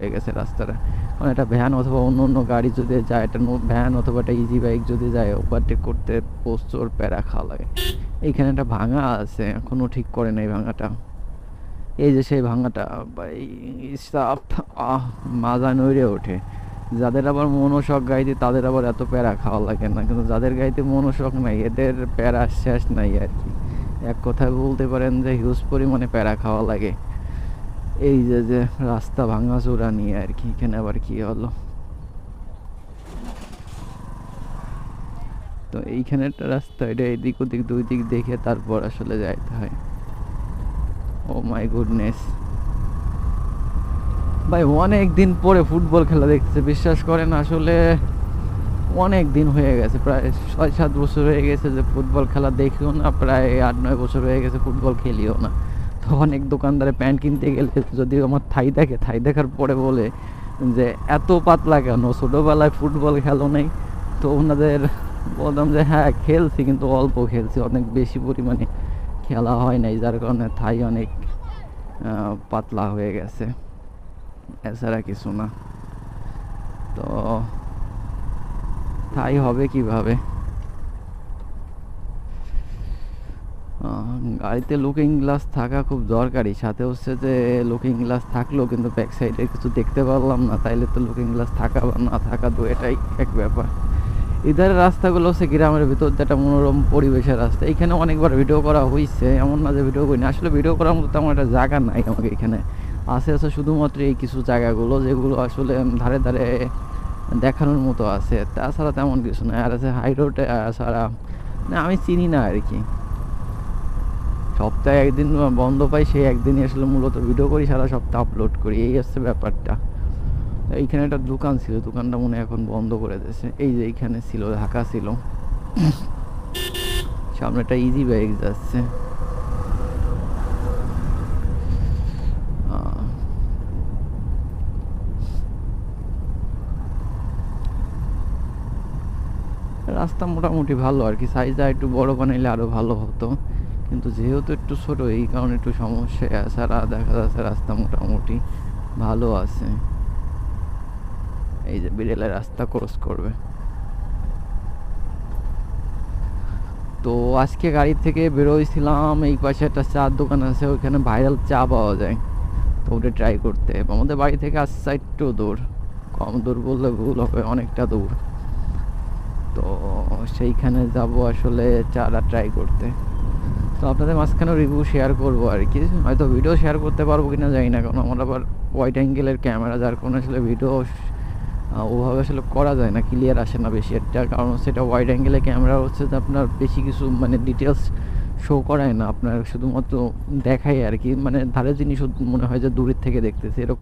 হয়ে গেছে রাস্তাটা। কারণ একটা ভ্যান অথবা অন্য অন্য গাড়ি যদি যায়, একটা ভ্যান অথবা একটা ইজি বাইক যদি যায় ওভারটেক করতে প্রচুর প্যারা খাওয়া লাগে। এইখানে একটা ভাঙা আছে, এখনও ঠিক করে নাই ভাঙাটা। এই যে সেই ভাঙাটা সাপ, আহ, মাজা নইরে ওঠে। যাদের আবার মনোশখ গাইতে, তাদের আবার এত প্যারা খাওয়া লাগে না। কিন্তু যাদের গাইতে মনোশখ নাই, এদের প্যারা শেষ নাই আর কি। এক কথায় বলতে পারেন যে, হিউজ পরিমাণে প্যারা খাওয়া লাগে। এই যে যে রাস্তা ভাঙাচোরা নিয়ে আর কি, এখানে আবার কি হলো? তো এইখানে একটা রাস্তা, এটা এদিক ওদিক, দুই দিক দেখে তারপর আসলে যাইতে হয়। Oh my goodness. ভাই, অনেক দিন পরে ফুটবল খেলা দেখতেছে, বিশ্বাস করেন আসলে অনেক দিন হয়ে গেছে, প্রায় ছয় সাত বছর হয়ে গেছে যে ফুটবল খেলা দেখিও না, প্রায় আট নয় বছর হয়ে গেছে ফুটবল খেলিও না। অনেক দোকানদারে প্যান্ট কিনতে গেলে যদি আমার থাই দেখে, থাই দেখার পরে বলে যে, এত পাতলা কেন? ছোটোবেলায় ফুটবল খেলো নেই? তো ওনাদের বললাম যে হ্যাঁ খেলছি কিন্তু অল্প খেলছি, অনেক বেশি পরিমাণে খেলা হয় নাই, যার কারণে থাই অনেক পাতলা হয়ে গেছে। এছাড়া কিছু না। তো তাই হবে কীভাবে আহ, গাড়িতে লুকিং গ্লাস থাকা খুব দরকারি সাথে হচ্ছে যে লুকিং গ্লাস থাকলেও কিন্তু ব্যাক সাইডে কিছু দেখতে পারলাম না, তাইলে তো লুকিং গ্লাস থাকা বা না থাকা তো এটাই এক ব্যাপার। ইধারের রাস্তাগুলো হচ্ছে গ্রামের ভিতর একটা মনোরম পরিবেশের রাস্তা। এখানে অনেকবার ভিডিও করা হয়েছে এমন না যে ভিডিও করি না। আসলে ভিডিও করার মতো তেমন একটা জায়গা নাই আমাকে এখানে। আছে আছে শুধুমাত্র এই কিছু জায়গাগুলো, যেগুলো আসলে ধারে ধারে দেখানোর মতো আছে। তাছাড়া তেমন কিছু না আর আছে হাই রোড ছাড়া না, আমি চিনি না আর কি। সপ্তাহে একদিন বন্ধ পাই, সেই একদিনই আসলে মূলত ভিডিও করি, সারা সপ্তাহ আপলোড করি। এই হচ্ছে ব্যাপারটা। এইখানে একটা দোকান ছিল, দোকানটা মনে এখন বন্ধ করে দিয়েছে। এই যে এইখানে ছিল, ঢাকা ছিল। সামনে একটা ইজি বাইক যাচ্ছে। রাস্তা মোটামুটি ভালো আর কি। সাইজটা একটু বড় বানাইলে আরও ভালো হতো। কিন্তু যেহেতু একটু ছোট, এই কারণে একটু সমস্যা। এছাড়া দেখা যাচ্ছে রাস্তা মোটামুটি ভালো আছে। এই যে বিড়েলের রাস্তা ক্রস করবে। তো আজকে গাড়ি থেকে বেরোইছিলাম, এই পাশে একটা চার দোকান আছে, ওইখানে ভাইরাল চা পাওয়া যায়। তো ওটা ট্রাই করতে। আমাদের বাড়ি থেকে আসছে একটু দূর। কম দূর বললে ভুল হবে, অনেকটা দূর। তো সেইখানে যাব আসলে চাটা ট্রাই করতে। তো আপনাদের মাঝখানেও রিভিউ শেয়ার করব আর কি। হয়তো ভিডিও শেয়ার করতে পারব কিনা জানি না, কারণ আমার আবার ওয়াইড অ্যাঙ্গেলের ক্যামেরা যার কোনো আসলে ভিডিও ওভাবে আসলে করা যায় না ক্লিয়ার আসে না বেশি একটা। কারণ সেটা ওয়াইড অ্যাঙ্গেলের ক্যামেরা হচ্ছে যে আপনার বেশি কিছু মানে ডিটেলস শো করায় না, আপনার শুধুমাত্র দেখায় আর কি। মানে ধারে জিনিস মনে হয় যে দূরের থেকে দেখতেছে, এরকম